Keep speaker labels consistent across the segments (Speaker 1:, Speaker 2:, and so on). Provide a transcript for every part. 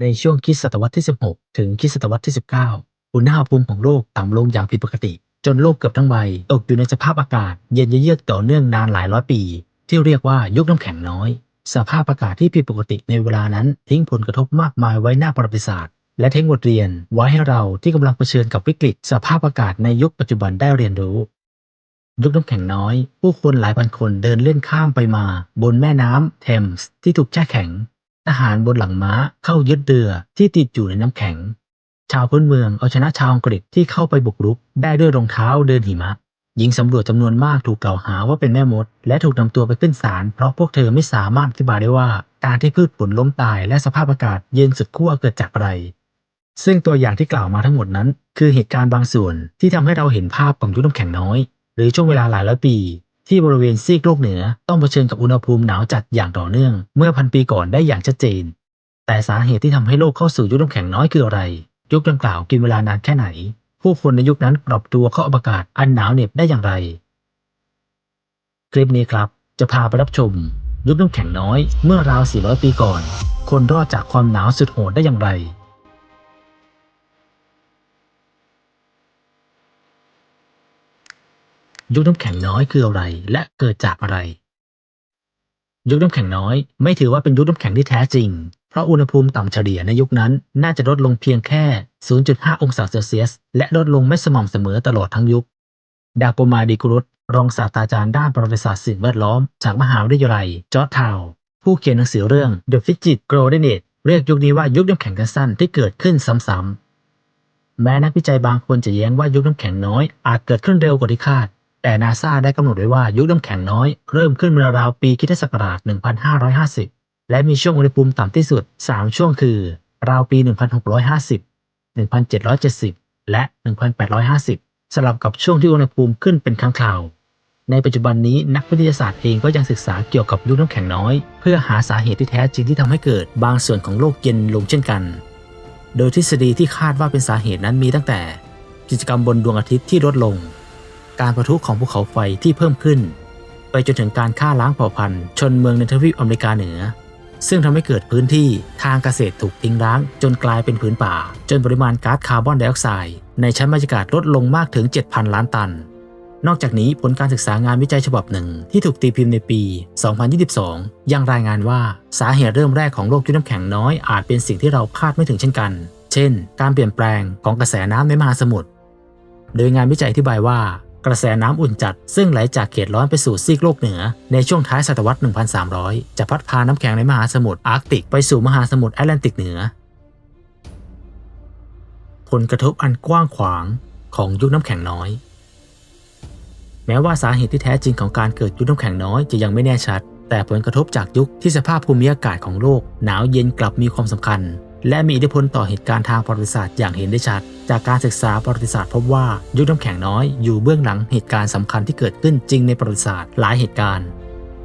Speaker 1: ในช่วงคิสตศตวรรษที่ 16 ถึงคิสตศตวรรษที่ 19 อุณหภูมิของโลกต่ำลงอย่างผิดปกติ จนโลกเกือบทั้งใบตกอยู่ในสภาพอากาศ เย็นเยือกต่อเนื่องนานหลายร้อยปี ที่เรียกว่ายุคน้ำแข็งน้อย สภาพอากาศที่ผิดปกติในเวลานั้นทิ้งผลกระทบมากมายไว้หน้าประวัติศาสตร์ และทิ้งบทเรียนไว้ให้เราที่กำลังเผชิญกับวิกฤต สภาพอากาศในยุคปัจจุบันได้เรียนรู้ยุคน้ำแข็งน้อย ผู้คนหลายพันคนเดินเล่นข้ามไปมา บนแม่น้ำเทมส์ที่ถูกแช่แข็ง ทหารบนหลังม้าเข้ายึดเรือที่ติดอยู่ในน้ำแข็ง ชาวพื้นเมืองเอาชนะชาวอังกฤษที่เข้าไปบุกรุก ได้ด้วยรองเท้าเดินหิมะหญิงสำรวจจำนวนมากถูกกล่าวหาว่าเป็นแม่มด และถูกนำตัวไปขึ้นศาลเพราะพวกเธอไม่สามารถอธิบายได้ว่า การที่พืชผลล้มตายและสภาพอากาศเย็นสุดขั้วเกิดจากอะไร ซึ่งตัวอย่างที่กล่าวมาทั้งหมดนั้น คือเหตุการณ์บางส่วนที่ทำให้เราเห็นภาพของยุคน้ำแข็งน้อย หรือช่วงเวลาหลายร้อยปี ที่บริเวณซีกโลกเหนือต้องเผชิญกับอุณหภูมิหนาวจัดอย่างต่อเนื่อง เมื่อพันปีก่อนได้อย่างชัดเจน แต่สาเหตุที่ทำให้โลกเข้าสู่ยุคน้ำแข็งน้อยคืออะไร ยุคดังกล่าวกินเวลานานแค่ไหน ผู้คนในยุคนั้นปรับตัวเข้าอวกาศอันหนาวเหน็บได้อย่างไร คลิปนี้ครับ จะพาไปรับชม ยุคน้ำแข็งน้อย เมื่อราว 400 ปีก่อน คนรอดจากความหนาวสุดโหดได้อย่างไร ยุคน้ำแข็งน้อยคืออะไร และเกิดจากอะไร ยุคน้ำแข็งน้อย ไม่ถือว่าเป็นยุคน้ำแข็งที่แท้จริง เพราะอุณหภูมิต่ำเฉลี่ยในยุคนั้น น่าจะลดลงเพียงแค่ 0.5 องศาเซลเซียส และลดลงไม่สม่ำเสมอตลอดทั้งยุค ดาโกมาดิกรุตรองศาสตราจารย์ด้านประวัติศาสตร์สิ่งแวดล้อม จากมหาวิทยาลัยจอร์จทาวผู้เขียนหนังสือเรื่อง The Fidget Golden Age เรียกยุคนี้ว่ายุคน้ำแข็งกันสั้นที่เกิดขึ้นซ้ำๆแม้นักวิจัยบางคนจะแย้งว่ายุคน้ำแข็งน้อยอาจเกิดขึ้นเร็วกว่าที่คาด แต่นาซาได้กำหนดไว้ว่ายุคน้ำแข็งน้อย เริ่มขึ้นราวๆปีคิศักราช 1550 และมีช่วงอุณหภูมิต่ำที่สุด 3 ช่วงคือ ราวปี 1650 1770 และ 1850 สลับกับช่วงที่อุณหภูมิขึ้นเป็นครั้งคราว ในปัจจุบันนี้นักวิทยาศาสตร์เองก็ยังศึกษาเกี่ยวกับยุคน้ำแข็งน้อย เพื่อหาสาเหตุที่แท้จริงที่ทำให้เกิดบางส่วนของโลกเย็นลงเช่นกัน โดยทฤษฎีที่คาดว่าเป็นสาเหตุนั้นมีตั้งแต่ กิจกรรมบนดวงอาทิตย์ที่ลดลง การประทุของภูเขาไฟที่เพิ่มขึ้น ไปจนถึงการฆ่าล้างเผ่าพันธุ์ชนเมืองในทวีปอเมริกาเหนือ ซึ่งทำให้เกิดพื้นที่ทางเกษตรถูกทิ้งร้าง จนกลายเป็นผืนป่า จนปริมาณก๊าซคาร์บอนไดออกไซด์ในชั้นบรรยากาศลดลงมากถึง 7,000 ล้านตัน นอกจากนี้ผลการศึกษางานวิจัยฉบับหนึ่งที่ถูกตีพิมพ์ในปี 2022 ยังรายงานว่าสาเหตุเริ่มแรกของโลกยุคน้ำแข็งน้อยอาจเป็นสิ่งที่เราคาดไม่ถึงเช่นกัน เช่น การเปลี่ยนแปลงของกระแสน้ำในมหาสมุทรโดยงานวิจัยอธิบายว่า กระแสน้ำอุ่นจัด ซึ่งไหลจากเขตร้อนไปสู่ซีกโลกเหนือ ในช่วงท้ายศตวรรษ 1300 จะพัดพาน้ำแข็งในมหาสมุทรอาร์กติกไปสู่มหาสมุทรแอตแลนติกเหนือ ผลกระทบอันกว้างขวางของยุคน้ำแข็งน้อย แม้ว่าสาเหตุที่แท้จริงของการเกิดยุคน้ำแข็งน้อยจะยังไม่แน่ชัด แต่ผลกระทบจากยุคที่สภาพภูมิอากาศของโลกหนาวเย็นกลับมีความสำคัญ และมีอิทธิพลต่อเหตุการณ์ทางประวัติศาสตร์อย่างเห็นได้ชัด จากการศึกษาประวัติศาสตร์พบว่ายุคน้ำแข็งน้อยอยู่เบื้องหลังเหตุการณ์สำคัญที่เกิดขึ้นจริงในประวัติศาสตร์หลายเหตุการณ์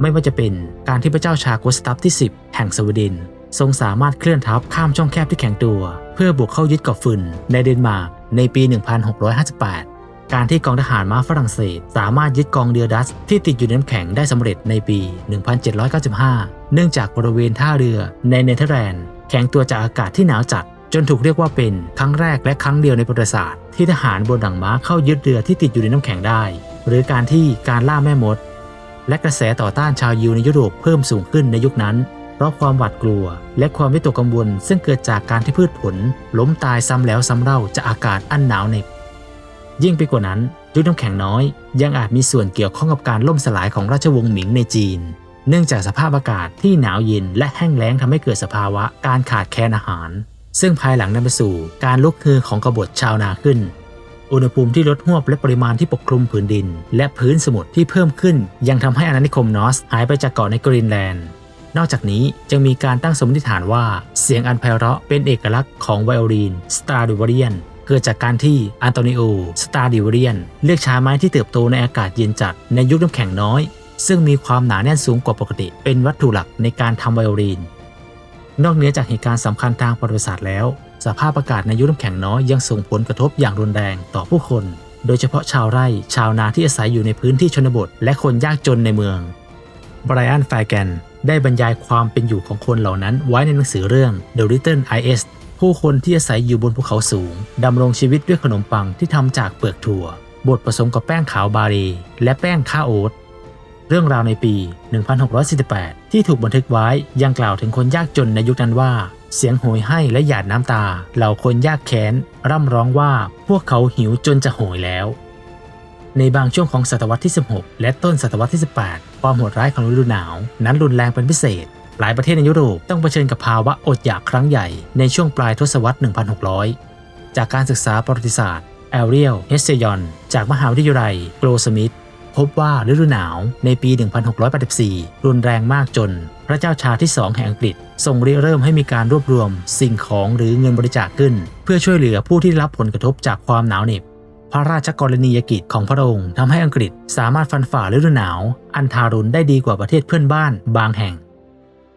Speaker 1: ไม่ว่าจะเป็นการที่พระเจ้าชากุสตัฟที่ 10 แห่งสวีเดนทรงสามารถเคลื่อนทัพข้ามช่องแคบที่แข็งตัว เพื่อบุกเข้ายึดเกาะฝิ่นในเดนมาร์กในปี 1658 การที่กองทหารม้าฝรั่งเศส สามารถยึดกองเรือดัสที่ติดอยู่ในน้ำแข็งได้สำเร็จในปี 1795 เนื่องจากบริเวณท่าเรือในเนเธอร์แลนด์ แข็งตัวจากอากาศที่หนาวจัด จนถูกเรียกว่าเป็นครั้งแรกและครั้งเดียวในประวัติศาสตร์ที่ทหารบนหลังม้าเข้ายึดเรือที่ติดอยู่ในน้ำแข็งได้ หรือการที่การล่าแม่มด และกระแสต่อต้านชาวยิวในยุโรปเพิ่มสูงขึ้นในยุคนั้นเพราะความหวาดกลัว และความวิตกกังวล ซึ่งเกิดจากการที่พืชผล ล้มตายซ้ำแล้วซ้ำเล่าจากอากาศอันหนาวเหน็บยิ่งไปกว่านั้นยุคน้ำแข็งน้อย ยังอาจมีส่วนเกี่ยวข้องกับการล่มสลายของราชวงศ์หมิงในจีน เนื่องจากสภาพอากาศที่หนาวเย็นและแห้งแล้งทำให้เกิดสภาวะการขาดแคลนอาหาร ซึ่งภายหลังนำไปสู่การลุกฮือของกบฏชาวนาขึ้น อุณหภูมิที่ลดหวบและปริมาณที่ปกคลุมผืนดิน และพื้นสมุทรที่เพิ่มขึ้น ยังทำให้อาณานิคมนอสหายไปจากเกาะในกรีนแลนด์นอกจากนี้ยังมีการตั้งสมมติฐานว่าเสียงอันไพเราะเป็นเอกลักษณ์ของไวโอลินสตาร์ดิวเรียนเกิดจากการที่อันโตนิโอสตาร์ดิวเรียนเลือกใช้ไม้ที่เติบโตในอากาศเย็นจัดในยุคน้ำแข็งน้อย ซึ่งมีความหนาแน่นสูงกว่าปกติ เป็นวัตถุหลักในการทำไวโอลิน นอกเหนือจากเหตุการณ์สำคัญทางประวัติศาสตร์แล้ว สภาพอากาศในยุคน้ำแข็งน้อยยังส่งผลกระทบอย่างรุนแรงต่อผู้คน โดยเฉพาะชาวไร่ ชาวนาที่อาศัยอยู่ในพื้นที่ชนบท และคนยากจนในเมืองไบรอันไฟแกนได้บรรยายความเป็นอยู่ของคนเหล่านั้นไว้ในหนังสือเรื่อง The Little I.S. ผู้คนที่อาศัยอยู่บนภูเขาสูง ดำรงชีวิตด้วยขนมปังที่ทำจากเปลือกถั่ว บดผสมกับแป้งขาวบาเรและแป้งข้าวโอ๊ต เรื่องราวในปี 1648 ที่ถูกบันทึกไว้ยังกล่าวถึงคนยากจนในยุคนั้นว่า เสียงโหยให้และหยาดน้ำตา เหล่าคนยากแค้น ร่ำร้องว่าพวกเขาหิวจนจะโหยแล้ว ในบางช่วงของศตวรรษที่ 16 และต้นศตวรรษที่ 18 ความโหดร้ายของฤดูหนาว นั้นรุนแรงเป็นพิเศษ หลายประเทศในยุโรปต้องเผชิญกับภาวะอดอยากครั้งใหญ่ในช่วงปลายทศวรรษ 1600 จากการศึกษาประวัติศาสตร์แอเรียลเฮสเซยอน จากมหาวิทยาลัยโกลสมิธ พบว่าฤดูหนาวในปี 1684 รุนแรงมากจน พระเจ้าชาที่สองแห่งอังกฤษทรงริเริ่มให้มีการรวบรวมสิ่งของหรือเงินบริจาคขึ้น เพื่อช่วยเหลือผู้ที่ได้รับผลกระทบจากความหนาวเหน็บพระราชกรณียกิจของพระองค์ทำให้อังกฤษสามารถฟันฝ่าฤดูหนาว อันทารุณได้ดีกว่าประเทศเพื่อนบ้านบางแห่ง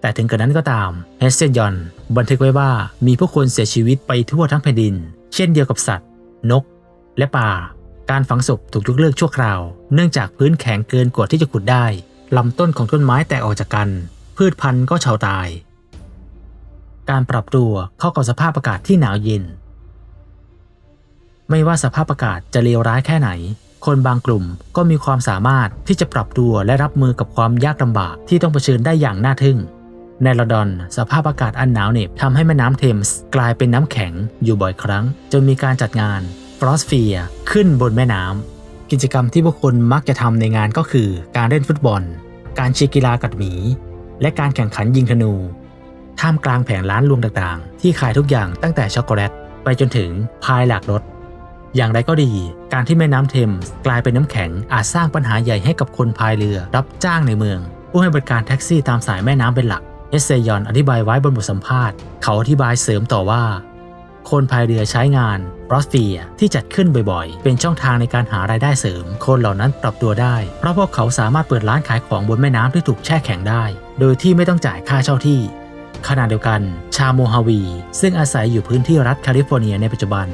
Speaker 1: แต่ถึงกระนั้นก็ตามเฮสเซนยอนบันทึกไว้ว่ามีผู้คนเสียชีวิตไปทั่วทั้งแผ่นดิน เช่นเดียวกับสัตว์ นก และป่า การฝังศพถูกยกเลิกชั่วคราว เนื่องจากพื้นแข็งเกินกว่าที่จะขุดได้ลำต้นของต้นไม้แตกออกจากกัน พืชพันธุ์ก็เฉาตาย การปรับตัวเข้ากับสภาพอากาศที่หนาวเย็น ไม่ว่าสภาพอากาศจะเลวร้ายแค่ไหน คนบางกลุ่มก็มีความสามารถที่จะปรับตัวและรับมือกับความยากลำบากที่ต้องเผชิญได้อย่างน่าทึ่ง ในลอนดอน สภาพอากาศอันหนาวเหน็บทำให้แม่น้ำเทมส์กลายเป็นน้ำแข็งอยู่บ่อยครั้ง จนมีการจัดงาน ฟรอสเฟียขึ้นบนแม่น้ำกิจกรรมที่ผู้คนมักจะทำในงานก็คือ การเล่นฟุตบอล การเชียร์กีฬากัดหมี และการแข่งขันยิงธนู ท่ามกลางแผงร้านรวงต่างๆ ที่ขายทุกอย่างตั้งแต่ช็อกโกแลตไปจนถึงพายหลากรสอย่างไรก็ดี การที่แม่น้ำเทมส์กลายเป็นน้ำแข็งอาจสร้างปัญหาใหญ่ให้กับคนพายเรือรับจ้างในเมือง ผู้ให้บริการแท็กซี่ตามสายแม่น้ำเป็นหลักเอสเซยอนอธิบายไว้บนบทสัมภาษณ์ เขาอธิบายเสริมต่อว่า คนพายเรือใช้งานบรอสเฟียที่จัดขึ้นบ่อยๆ เป็นช่องทางในการหารายได้เสริม คนเหล่านั้นปรับตัวได้ เพราะพวกเขาสามารถเปิดร้านขายของบนแม่น้ำที่ถูกแช่แข็งได้ โดยที่ไม่ต้องจ่ายค่าเช่าที่ ขณะเดียวกัน ชาโมฮาวี ซึ่งอาศัยอยู่พื้นที่รัฐแคลิฟอร์เนียในปัจจุบัน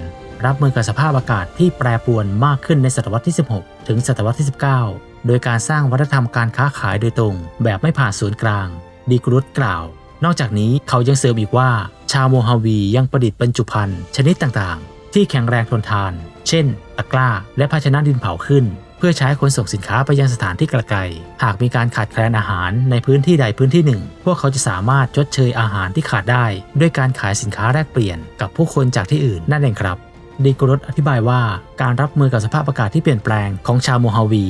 Speaker 1: รับมือกับสภาพอากาศที่แปรปรวนมากขึ้นในศตวรรษที่ 16 ถึงศตวรรษที่ 19 โดยการสร้างวัฒนธรรมการค้าขายโดยตรง แบบไม่ผ่านศูนย์กลาง ดีกรุตกล่าว นอกจากนี้เขายังเสริมอีกว่า ชาวโมฮาวียังประดิษฐ์บรรจุภัณฑ์ชนิดต่างๆ ที่แข็งแรงทนทาน เช่น ตะกร้า และภาชนะดินเผาขึ้น เพื่อใช้ขนส่งสินค้าไปยังสถานที่ไกลๆหากมีการขาดแคลนอาหารในพื้นที่ใดพื้นที่หนึ่ง พวกเขาจะสามารถชดเชยอาหารที่ขาดได้ ด้วยการขายสินค้าแลกเปลี่ยนกับผู้คนจากที่อื่นนั่นเองครับดีกรดอธิบายว่าการรับมือกับสภาพอากาศที่เปลี่ยนแปลงของชาวโมฮาวี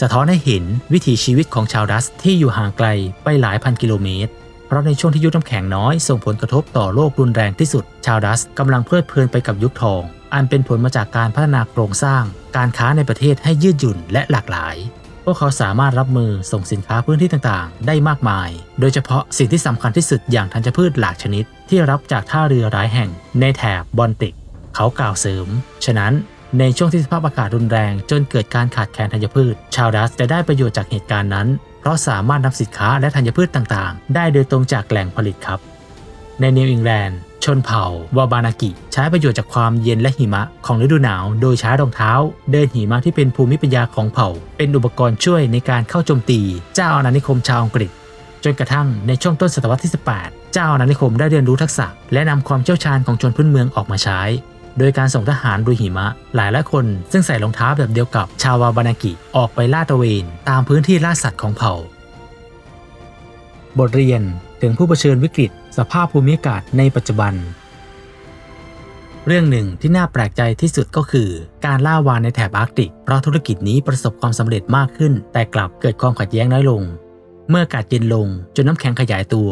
Speaker 1: สะท้อนให้เห็นวิถีชีวิตของชาวดัสที่อยู่ห่างไกลไปหลายพันกิโลเมตร ราะในช่วงที่ยุคน้ำแข็งน้อยส่งผลกระทบต่อโลกรุนแรงที่สุด ชาวดัสกำลังเพลิดเพลินไปกับยุคทอง อันเป็นผลมาจากการพัฒนาโครงสร้าง การค้าในประเทศให้ยืดหยุ่นและหลากหลาย พวกเขาสามารถรับมือส่งสินค้าพื้นที่ต่างๆ ได้มากมาย โดยเฉพาะสิ่งที่สำคัญที่สุดอย่างธัญพืชหลากชนิด ที่รับจากท่าเรือหลายแห่งในแถบบอลติก เขากล่าวเสริม ฉะนั้นในช่วงที่สภาพอากาศรุนแรง จนเกิดการขาดแคลนธัญพืช ชาวดัสจะได้ประโยชน์จากเหตุการณ์นั้น เพราะสามารถนำสินค้าและธัญพืชต่างๆ ได้โดยตรงจากแหล่งผลิตครับ ในนิวอิงแลนด์ชนเผ่าวาบานากิ ใช้ประโยชน์จากความเย็นและหิมะของฤดูหนาว โดยใช้รองเท้า เดินหิมะที่เป็นภูมิปัญญาของเผ่า เป็นอุปกรณ์ช่วยในการเข้าโจมตี เจ้าอาณานิคมชาวอังกฤษ จนกระทั่งในช่วงต้นศตวรรษที่ 18 เจ้าอาณานิคมได้เรียนรู้ทักษะ และนำความเชี่ยวชาญของชนพื้นเมืองออกมาใช้ โดยการส่งทหารลุหิมะ หลายหลายคนซึ่งใส่รองเท้าแบบเดียวกับชาวาบานากิ ออกไปล่าตระเวน ตามพื้นที่ล่าสัตว์ของเผ่า บทเรียนถึงผู้เผชิญวิกฤต สภาพภูมิอากาศในปัจจุบัน เรื่องหนึ่งที่น่าแปลกใจที่สุดก็คือ การล่าวานในแถบอาร์กติก เพราะธุรกิจนี้ประสบความสำเร็จมากขึ้น แต่กลับเกิดความขัดแย้งน้อยลง เมื่ออากาศเย็นลงจนน้ำแข็งขยายตัว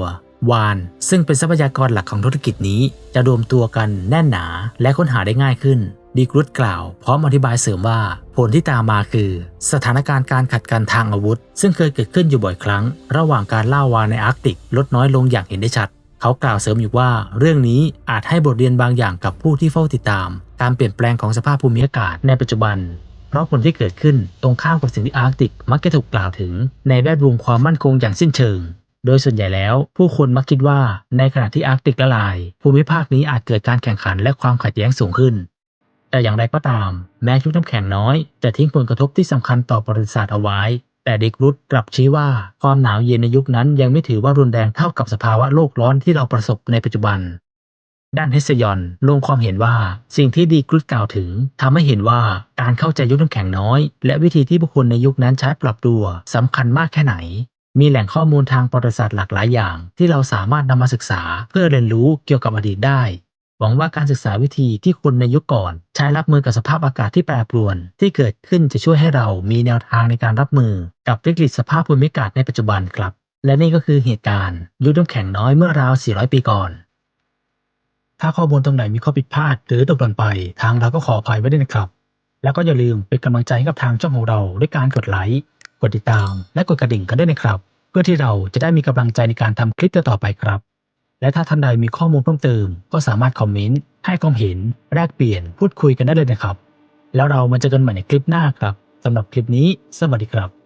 Speaker 1: วาน ซึ่งเป็นทรัพยากรหลักของธุรกิจนี้จะรวมตัวกันแน่นหนา และค้นหาได้ง่ายขึ้น ดีกรุตกล่าวพร้อมอธิบายเสริมว่า ผลที่ตามมาคือ สถานการณ์การขัดกันทางอาวุธ ซึ่งเคยเกิดขึ้นอยู่บ่อยครั้ง ระหว่างการล่าวานในอาร์กติก ลดน้อยลงอย่างเห็นได้ชัด เขากล่าวเสริมอยู่ว่า เรื่องนี้อาจให้บทเรียนบางอย่างกับผู้ที่เฝ้าติดตาม การเปลี่ยนแปลงของสภาพภูมิอากาศในปัจจุบันเพราะผลที่เกิดขึ้นตรงข้ามกับสิ่งที่อาร์กติกมักจะถูกกล่าวถึง ในแวดวงความมั่นคงอย่างสิ้นเชิง โดยส่วนใหญ่แล้ว ผู้คนมักคิดว่าในขณะที่อาร์กติกละลาย ภูมิภาคนี้อาจเกิดการแข่งขันและความขัดแย้งสูงขึ้น แต่อย่างไรก็ตาม แม้ยุคน้ำแข็งน้อยจะทิ้งผลกระทบที่สำคัญต่อประวัติศาสตร์เอาไว้ แต่เด็กรุดกลับชี้ว่าความหนาวเย็นในยุคนั้นยังไม่ถือว่ารุนแรงเท่ากับสภาวะโลกร้อนที่เราประสบในปัจจุบันด้านเฮสยอนลงความเห็นว่าสิ่งที่ดีกรุดกล่าวถึงทำให้เห็นว่าการเข้าใจยุคน้ำแข็งน้อย และวิธีที่บุคคลในยุคนั้นใช้ปรับตัวสำคัญมากแค่ไหน มีแหล่งข้อมูลทางประวัติศาสตร์หลากหลายอย่าง ที่เราสามารถนำมาศึกษาเพื่อเรียนรู้เกี่ยวกับอดีตได้ หวังว่าการศึกษาวิธีที่คนในยุคก่อน ใช้รับมือกับสภาพอากาศที่แปรปรวน ที่เกิดขึ้นจะช่วยให้เรามีแนวทางในการรับมือ กับวิกฤตสภาพภูมิอากาศในปัจจุบันครับ และนี่ก็คือเหตุการณ์ยุคน้ำแข็งน้อยเมื่อราว 400 ปีก่อน ถ้าข้อมูลตรงไหนมีข้อผิดพลาด หรือตกหล่นไป ทางเราก็ขออภัยไว้ด้วยนะครับ แล้วก็อย่าลืมเป็นกำลังใจให้กับทางช่องของเราด้วยการกดไลค์ กดติดตาม และกดกระดิ่งกันด้วยนะครับ เพื่อที่เราจะได้มีกำลังใจในการทำคลิปต่อไปครับ และถ้าท่านใดมีข้อมูลเพิ่มเติม ก็สามารถคอมเมนต์ให้ความเห็นแลกเปลี่ยนพูดคุยกันได้เลยนะครับ แล้วเรามาเจอกันใหม่ในคลิปหน้าครับสำหรับคลิปนี้ สวัสดีครับ